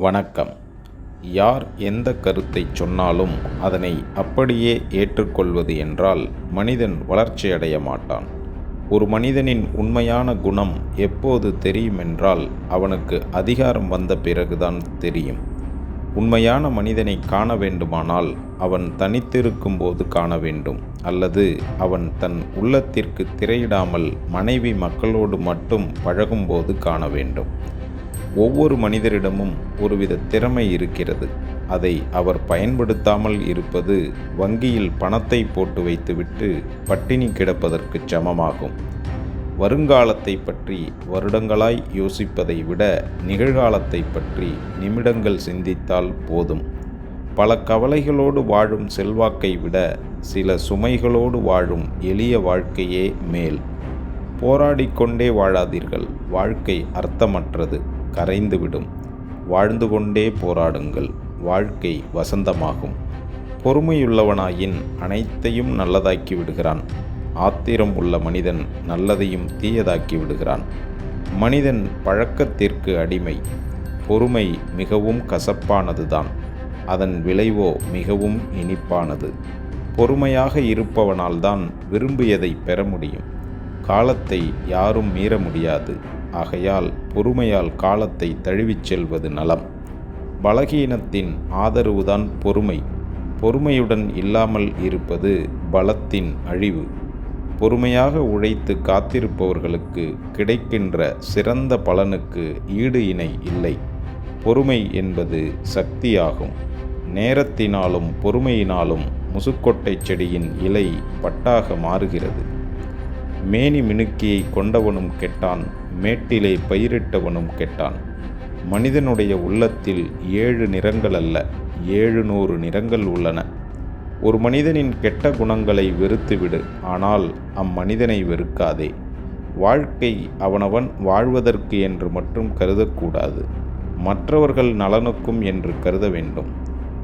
வணக்கம். யார் எந்த கருத்தை சொன்னாலும் அதனை அப்படியே ஏற்றுக்கொள்வது என்றால் மனிதன் வளர்ச்சியடைய மாட்டான். ஒரு மனிதனின் உண்மையான குணம் எப்போது தெரியுமென்றால் அவனுக்கு அதிகாரம் வந்த பிறகுதான் தெரியும். உண்மையான மனிதனை காண வேண்டுமானால் அவன் தனித்திருக்கும் போது காண வேண்டும். அல்லது அவன் தன் உள்ளத்திற்கு திரையிடாமல் மனைவி மக்களோடு மட்டும் பழகும்போது காண வேண்டும். ஒவ்வொரு மனிதரிடமும் ஒருவித திறமை இருக்கிறது. அதை அவர் பயன்படுத்தாமல் இருப்பது வங்கியில் பணத்தை போட்டு வைத்துவிட்டு பட்டினி கிடப்பதற்கு சமமாகும். வருங்காலத்தை பற்றி வருடங்களாய் யோசிப்பதை விட நிகழ்காலத்தை பற்றி நிமிடங்கள் சிந்தித்தால் போதும். பல கவலைகளோடு வாழும் செல்வாக்கை விட சில சுமைகளோடு வாழும் எளிய வாழ்க்கையே மேல். போராடிக்கொண்டே வாழாதீர்கள். வாழ்க்கை அர்த்தமற்றது. கரைந்துவிடும். வாழ்ந்து கொண்டே போராடுங்கள். வாழ்க்கை வசந்தமாகும். பொறுமையுள்ளவனாயின் அனைத்தையும் நல்லதாக்கி விடுகிறான். ஆத்திரம் உள்ள மனிதன் நல்லதையும் தீயதாக்கி விடுகிறான். மனிதன் பழக்கத்திற்கு அடிமை. பொறுமை மிகவும் கசப்பானதுதான். அதன் விளைவோ மிகவும் இனிப்பானது. பொறுமையாக இருப்பவனால்தான் விரும்பியதை பெற முடியும். காலத்தை யாரும் மீற முடியாது. ஆகையால் பொறுமையால் காலத்தை தழுவிச் செல்வது நலம். பலகீனத்தின் ஆதரவுதான் பொறுமை. பொறுமையுடன் இல்லாமல் இருப்பது பலத்தின் அழிவு. பொறுமையாக உழைத்து காத்திருப்பவர்களுக்கு கிடைக்கின்ற சிறந்த பலனுக்கு ஈடு இணை இல்லை. பொறுமை என்பது சக்தியாகும். நேரத்தினாலும் பொறுமையினாலும் முசுக்கொட்டை செடியின் இலை பட்டாக மாறுகிறது. மேனி மினுக்கியை கொண்டவனும் கெட்டான் மேட்டிலே பயிரிட்டவனும் கெட்டான். மனிதனுடைய உள்ளத்தில் ஏழு நிறங்கள் அல்ல ஏழு நூறு நிறங்கள் உள்ளன. ஒரு மனிதனின் கெட்ட குணங்களை வெறுத்துவிடு ஆனால் அம்மனிதனை வெறுக்காதே. வாழ்க்கை அவனவன் வாழ்வதற்கு என்று மட்டும் கருதக்கூடாது. மற்றவர்கள் நலனுக்கும் என்று கருத வேண்டும்.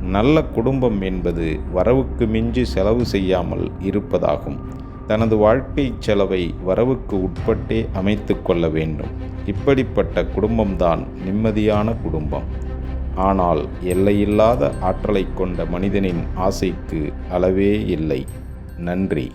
நல்ல குடும்பம் என்பது வரவுக்கு மிஞ்சி செலவு செய்யாமல் இருப்பதாகும். தனது வாழ்க்கை செலவை வரவுக்கு உட்பட்டே அமைத்து கொள்ள வேண்டும். இப்படிப்பட்ட குடும்பம்தான் நிம்மதியான குடும்பம். ஆனால் எல்லையில்லாத ஆற்றலை கொண்ட மனிதனின் ஆசைக்கு அளவே இல்லை. நன்றி.